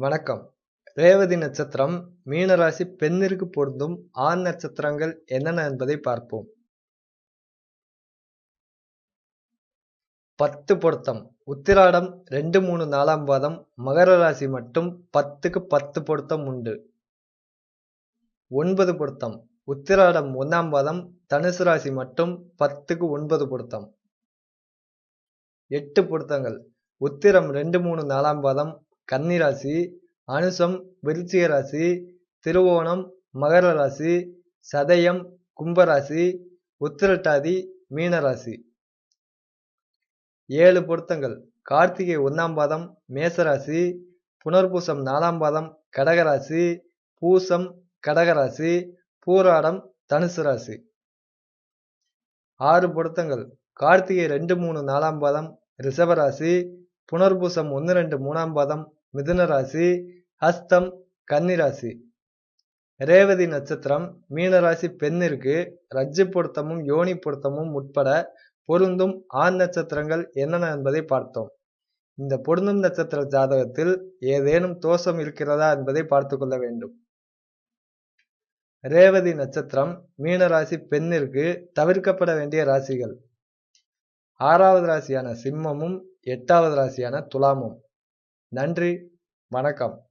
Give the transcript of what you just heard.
வணக்கம். ரேவதி நட்சத்திரம் மீனராசி பெண்ணிற்கு பொருந்தும் ஆண் நட்சத்திரங்கள் என்னென்ன என்பதை பார்ப்போம். பத்து பொருத்தம். உத்திராடம் ரெண்டு மூணு நாலாம் பாதம். மகர ராசி மட்டும் பத்துக்கு பத்து பொருத்தம் உண்டு. ஒன்பது பொருத்தம். உத்திராடம் ஒன்னாம் பாதம். தனுசு ராசி மட்டும் பத்துக்கு ஒன்பது பொருத்தம். எட்டு பொருத்தங்கள். உத்திரம் ரெண்டு மூணு நாலாம் பாதம். கன்னிராசி அனுசம் விருச்சிக ராசி திருவோணம் மகர ராசி சதயம் கும்பராசி உத்திரட்டாதி மீனராசி. ஏழு பொருத்தங்கள். கார்த்திகை ஒன்றாம் பாதம் மேசராசி புனர்பூசம் நாலாம் பாதம் கடகராசி பூசம் கடகராசி பூராடம் தனுசு ராசி. ஆறு பொருத்தங்கள். கார்த்திகை ரெண்டு மூணு நாலாம் பாதம் ரிஷபராசி புனர்பூசம் ஒன்று ரெண்டு மூணாம் பாதம் மிதுன ராசி ஹஸ்தம் கன்னிராசி. ரேவதி நட்சத்திரம் மீனராசி பெண்ணிற்கு ரஜ்ஜு பொருத்தமும் யோனி பொருத்தமும் உட்பட பொருந்தும் ஆண் நட்சத்திரங்கள் என்னென்ன என்பதை பார்த்தோம். இந்த பொருந்தும் நட்சத்திர ஜாதகத்தில் ஏதேனும் தோஷம் இருக்கிறதா என்பதை பார்த்து கொள்ள வேண்டும். ரேவதி நட்சத்திரம் மீனராசி பெண்ணிற்கு தவிர்க்கப்பட வேண்டிய ராசிகள். ஆறாவது ராசியான சிம்மமும் எட்டாவது ராசியான துலாமும். நன்றி வணக்கம்.